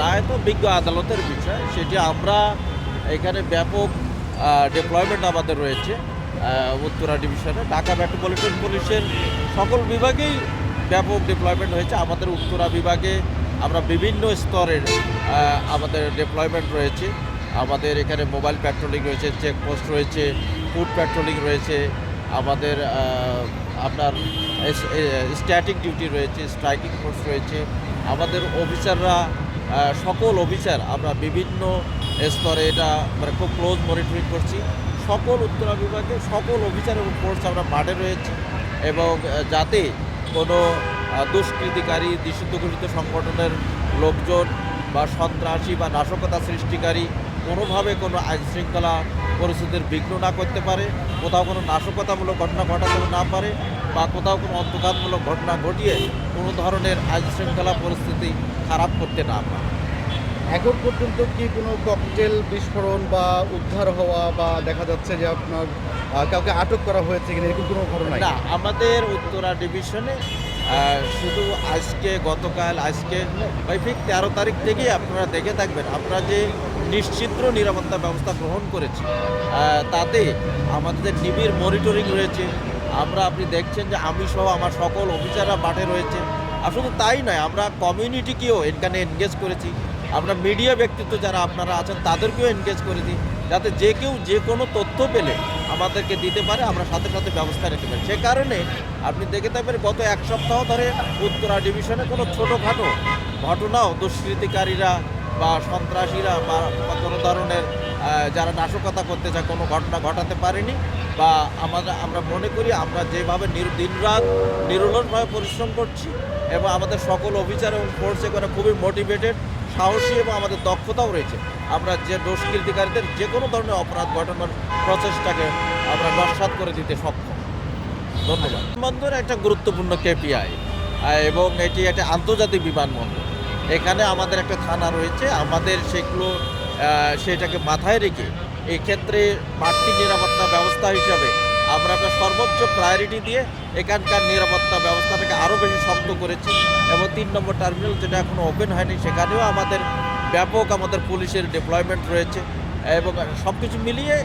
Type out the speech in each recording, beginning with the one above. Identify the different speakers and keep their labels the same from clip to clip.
Speaker 1: রায় তো বিজ্ঞ আদালতের বিষয়। সেটি আমরা এখানে ব্যাপক ডিপ্লয়মেন্ট আমাদের রয়েছে উত্তরা ডিভিশনে ঢাকা মেট্রোপলিটন পুলিশের সকল বিভাগেই ব্যাপক ডিপ্লয়মেন্ট হয়েছে। আমাদের উত্তরা বিভাগে আমরা বিভিন্ন স্তরের আমাদের ডিপ্লয়মেন্ট রয়েছে। আমাদের এখানে মোবাইল প্যাট্রোলিং রয়েছে চেকপোস্ট রয়েছে ফুড প্যাট্রোলিং রয়েছে। আমাদের আপনার স্ট্যাটিক ডিউটি রয়েছে স্ট্রাইকিং ফোর্স রয়েছে। আমাদের অফিসাররা সকল অফিসার, আমরা বিভিন্ন স্তরে এটা মানে খুব ক্লোজ মনিটরিং করছি। সকল উত্তরা বিভাগে সকল অফিসার এবং ফোর্স আমরা মাঠে রয়েছি এবং যাতে কোনো দুষ্কৃতিকারী নিষিদ্ধ সংগঠনের লোকজন বা সন্ত্রাসী বা নাশকতা সৃষ্টিকারী কোনোভাবে কোনো আইন শৃঙ্খলা পরিস্থিতির বিঘ্ন না করতে পারে, কোথাও কোনো নাশকতামূলক ঘটনা ঘটাতে না পারে বা কোথাও কোনো অন্তঘাতমূলক ঘটনা ঘটিয়ে কোনো ধরনের আইন শৃঙ্খলা পরিস্থিতি খারাপ করতে না পারে।
Speaker 2: এখন পর্যন্ত কি কোনো ককটেল বিস্ফোরণ বা উদ্ধার হওয়া বা দেখা যাচ্ছে যে আপনার কাউকে আটক করা হয়েছে কিনা এরকম কোনো ঘটনা
Speaker 1: না আমাদের উত্তরা ডিভিশনে শুধু আজকে গতকাল আজকে ওই ঠিক তেরো তারিখ থেকেই আপনারা দেখে থাকবেন আমরা যে নিশ্চিদ্র নিরাপত্তা ব্যবস্থা গ্রহণ করেছি তাতে আমাদের নিবিড় মনিটরিং রয়েছে আমরা আপনি দেখছেন যে আমি সহ আমার সকল অফিসাররা মাঠে রয়েছে। আর শুধু তাই নয়, আমরা কমিউনিটিকেও এখানে এনগেজ করেছি। আমরা মিডিয়া ব্যক্তিত্ব যারা আপনারা আছেন, তাদেরকেও এনগেজ করেছি যাতে যে কেউ যে কোনো তথ্য পেলে আমাদেরকে দিতে পারে, আমরা সাথে সাথে ব্যবস্থা নিতে পারি। সে কারণে আপনি দেখে থাকবেন, গত এক সপ্তাহ ধরে উত্তরা ডিভিশনে কোনো ছোটোখাটো ঘটনাও দুষ্কৃতিকারীরা বা সন্ত্রাসীরা বা কোনো ধরনের যারা নাশকতা করতে চায়, কোনো ঘটনা ঘটাতে পারেনি বা আমাদের, আমরা মনে করি আমরা যেভাবে নির, দিনরাত নিরলসভাবে পরিশ্রম করছি এবং আমাদের সকল অফিসার এবং ফোর্স এখানে খুবই মোটিভেটেড সাহসী এবং আমাদের দক্ষতাও রয়েছে। আমরা যে দুষ্কৃতিকারীদের যে কোনো ধরনের অপরাধ ঘটানোর প্রচেষ্টাকে আমরা নস্বাত করে দিতে সক্ষম। ধন্যবাদ। বিমানবন্দর একটা গুরুত্বপূর্ণ কেপিআই এবং এটি একটা আন্তর্জাতিক বিমানবন্দর। এখানে আমাদের একটা থানা রয়েছে, আমাদের সেগুলো সেটাকে মাথায় রেখে এক্ষেত্রে ক্ষেত্রে বাড়তি নিরাপত্তা ব্যবস্থা হিসাবে আমরা একটা সর্বোচ্চ প্রায়োরিটি দিয়ে এখানকার নিরাপত্তা ব্যবস্থাটাকে আরও বেশি শক্ত করেছি এবং তিন নম্বর টার্মিনাল যেটা এখনও ওপেন হয়নি, সেখানেও আমাদের ব্যাপক আমাদের পুলিশের ডিপ্লয়মেন্ট রয়েছে এবং সব কিছু মিলিয়ে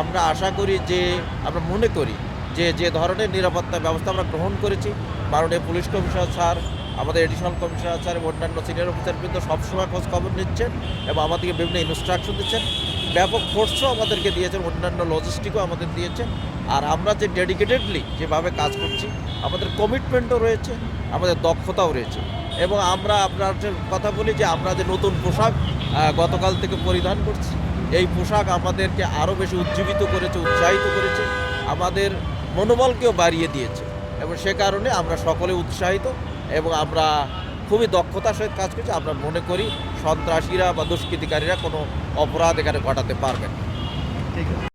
Speaker 1: আমরা আশা করি যে, আমরা মনে করি যে যে ধরনের নিরাপত্তা ব্যবস্থা আমরা গ্রহণ করেছি, মাননীয় পুলিশ কমিশনার স্যার আমাদের এডিশনাল কমিশনার স্যার এবং অন্যান্য সিনিয়র অফিসার কিন্তু সবসময় খোঁজ খবর নিচ্ছেন এবং আমাদেরকে বিভিন্ন ইনস্ট্রাকশন দিচ্ছেন। ব্যাপক ফোর্সও আমাদেরকে দিয়েছেন, অন্যান্য লজিস্টিকও আমাদের দিয়েছেন। আর আমরা যে ডেডিকেটেডলি যেভাবে কাজ করছি, আমাদের কমিটমেন্টও রয়েছে, আমাদের দক্ষতাও রয়েছে। এবং আমরা আপনার কথা বলি যে আমরা যে নতুন পোশাক গতকাল থেকে পরিধান করছি, এই পোশাক আমাদেরকে আরও বেশি উজ্জীবিত করেছে, উৎসাহিত করেছে, আমাদের মনোবলকেও বাড়িয়ে দিয়েছে। এবং সে কারণে আমরা সকলে উৎসাহিত এবং আমরা খুবই দক্ষতার সহিত কাজ করছি আমরা মনে করি সন্ত্রাসীরা বা দুষ্কৃতিকারীরা কোনো অপরাধ এখানে ঘটাতে পারবেন।
Speaker 2: ঠিক আছে